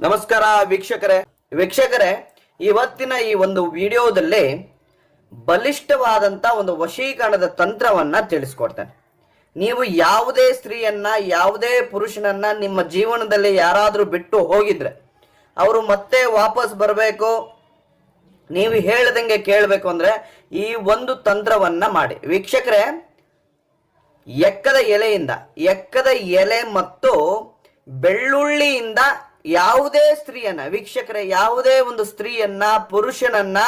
ನಮಸ್ಕಾರ ವೀಕ್ಷಕರೇ. ವೀಕ್ಷಕರೇ, ಇವತ್ತಿನ ಈ ಒಂದು ವಿಡಿಯೋದಲ್ಲಿ ಬಲಿಷ್ಠವಾದಂತ ಒಂದು ವಶೀಕರಣದ ತಂತ್ರವನ್ನ ತಿಳಿಸ್ಕೊಡ್ತೇನೆ. ನೀವು ಯಾವುದೇ ಸ್ತ್ರೀಯನ್ನ, ಯಾವುದೇ ಪುರುಷನನ್ನ ನಿಮ್ಮ ಜೀವನದಲ್ಲಿ ಯಾರಾದರೂ ಬಿಟ್ಟು ಹೋಗಿದ್ರೆ, ಅವರು ಮತ್ತೆ ವಾಪಸ್ ಬರಬೇಕು. ನೀವು ಹೇಳ್ದಂಗೆ ಕೇಳಬೇಕು ಅಂದ್ರೆ ಈ ಒಂದು ತಂತ್ರವನ್ನ ಮಾಡಿ. ವೀಕ್ಷಕರೇ, ಎಕ್ಕದ ಎಲೆಯಿಂದ, ಎಕ್ಕದ ಎಲೆ ಮತ್ತು ಬೆಳ್ಳುಳ್ಳಿಯಿಂದ ಯಾವುದೇ ಸ್ತ್ರೀಯನ್ನ, ವೀಕ್ಷಕರೇ, ಯಾವುದೇ ಒಂದು ಸ್ತ್ರೀಯನ್ನ, ಪುರುಷನನ್ನ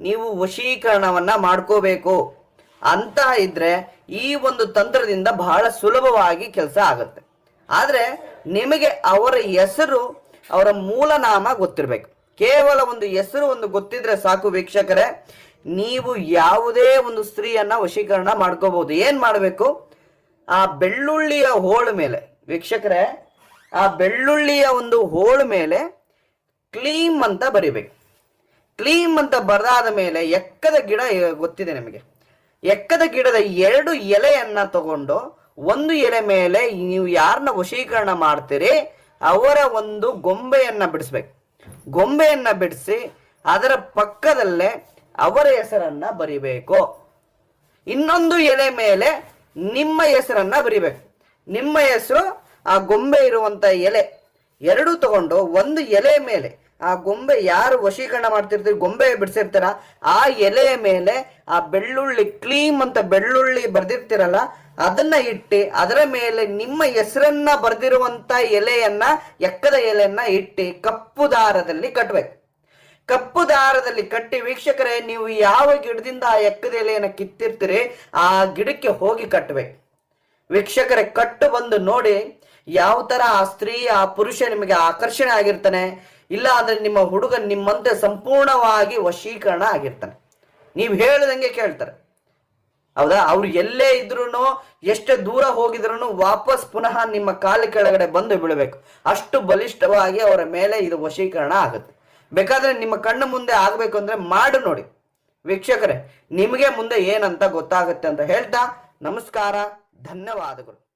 ನೀವು ವಶೀಕರಣವನ್ನ ಮಾಡ್ಕೋಬೇಕು. ಅಂತ ಇದ್ರೆ ಈ ಒಂದು ತಂತ್ರದಿಂದ ಬಹಳ ಸುಲಭವಾಗಿ ಕೆಲಸ ಆಗುತ್ತೆ. ಆದ್ರೆ ನಿಮಗೆ ಅವರ ಹೆಸರು, ಅವರ ಮೂಲನಾಮ ಗೊತ್ತಿರಬೇಕು. ಕೇವಲ ಒಂದು ಹೆಸರು ಒಂದು ಗೊತ್ತಿದ್ರೆ ಸಾಕು ವೀಕ್ಷಕರೇ. ನೀವು ಯಾವುದೇ ಒಂದು ಸ್ತ್ರೀಯನ್ನ ವಶೀಕರಣ ಮಾಡ್ಕೋಬಹುದು. ಏನ್ ಮಾಡಬೇಕು? ಆ ಬೆಳ್ಳುಳ್ಳಿಯ ಹೋಳು ಮೇಲೆ. ವೀಕ್ಷಕರೇ ಆ ಬೆಳ್ಳುಳ್ಳಿಯ ಒಂದು ಹೋಳು ಮೇಲೆ ಕ್ಲೀಮ್ ಅಂತ ಬರಿಬೇಕು. ಕ್ಲೀಮ್ ಅಂತ ಬರೆದಾದ ಮೇಲೆ ಎಕ್ಕದ ಗಿಡ ಗೊತ್ತಿದೆ ನಿಮಗೆ? ಎಕ್ಕದ ಗಿಡದ ಎರಡು ಎಲೆಯನ್ನ ತಗೊಂಡು ಒಂದು ಎಲೆ ಮೇಲೆ ನೀವು ಯಾರನ್ನ ವಶೀಕರಣ ಮಾಡ್ತೀರಿ, ಅವರ ಒಂದು ಗೊಂಬೆಯನ್ನ ಬಿಡಿಸ್ಬೇಕು. ಗೊಂಬೆಯನ್ನ ಬಿಡಿಸಿ ಅದರ ಪಕ್ಕದಲ್ಲೇ ಅವರ ಹೆಸರನ್ನ ಬರಿಬೇಕು. ಇನ್ನೊಂದು ಎಲೆ ಮೇಲೆ ನಿಮ್ಮ ಹೆಸರನ್ನ ಬರಿಬೇಕು. ನಿಮ್ಮ ಹೆಸರು ಆ ಗೊಂಬೆ ಇರುವಂತ ಎಲೆ. ಎರಡು ತಗೊಂಡು ಒಂದು ಎಲೆ ಮೇಲೆ. ಆ ಗೊಂಬೆ ಯಾರು ವಶೀಕರಣ ಮಾಡ್ತಿರ್ತೀರಿ? ಗೊಂಬೆ ಬಿಡಿಸಿರ್ತೀರ? ಆ ಎಲೆಯ ಮೇಲೆ ಆ ಬೆಳ್ಳುಳ್ಳಿ ಕ್ಲೀಮ್ ಅಂತ ಬೆಳ್ಳುಳ್ಳಿ ಬರ್ದಿರ್ತೀರಲ್ಲ, ಅದನ್ನ ಇಟ್ಟು ಅದರ ಮೇಲೆ ನಿಮ್ಮ ಹೆಸರನ್ನ ಬರ್ದಿರುವಂತ ಎಲೆಯನ್ನ, ಎಕ್ಕದ ಎಲೆಯನ್ನ ಇಟ್ಟು ಕಪ್ಪು ದಾರದಲ್ಲಿ ಕಟ್ಟಬೇಕು ಕಪ್ಪು ದಾರದಲ್ಲಿ ಕಟ್ಟಿ ವೀಕ್ಷಕರೇ, ನೀವು ಯಾವ ಗಿಡದಿಂದ ಆ ಎಕ್ಕದ ಎಲೆಯನ್ನು ಕಿತ್ತಿರ್ತೀರಿ, ಆ ಗಿಡಕ್ಕೆ ಹೋಗಿ ಕಟ್ಟಬೇಕು ವೀಕ್ಷಕರೇ, ಕಟ್ಟು ಬಂದು ನೋಡಿ ಯಾವ ತರ ಆ ಸ್ತ್ರೀ, ಆ ಪುರುಷ ನಿಮಗೆ ಆಕರ್ಷಣೆ ಆಗಿರ್ತಾನೆ, ಇಲ್ಲ ಅಂದ್ರೆ ನಿಮ್ಮ ಹುಡುಗ ನಿಮ್ಮಂತೆ ಸಂಪೂರ್ಣವಾಗಿ ವಶೀಕರಣ ಆಗಿರ್ತಾನೆ. ನೀವು ಹೇಳ್ದಂಗೆ ಕೇಳ್ತಾರೆ. ಹೌದಾ? ಅವ್ರು ಎಲ್ಲೇ ಇದ್ರು ಎಷ್ಟು ದೂರ ಹೋಗಿದ್ರು ವಾಪಸ್ ಪುನಃ ನಿಮ್ಮ ಕಾಲ ಕೆಳಗಡೆ ಬಂದು ಬಿಡಬೇಕು ಅಷ್ಟು ಬಲಿಷ್ಠವಾಗಿ ಅವರ ಮೇಲೆ ಇದು ವಶೀಕರಣ ಆಗುತ್ತೆ. ಬೇಕಾದ್ರೆ ನಿಮ್ಮ ಕಣ್ಣು ಮುಂದೆ ಆಗ್ಬೇಕು ಅಂದ್ರೆ ಮಾಡು ನೋಡಿ. ವೀಕ್ಷಕರೇ, ನಿಮಗೆ ಮುಂದೆ ಏನಂತ ಗೊತ್ತಾಗುತ್ತೆ ಅಂತ ಹೇಳ್ತಾ ನಮಸ್ಕಾರ, ಧನ್ಯವಾದಗಳು.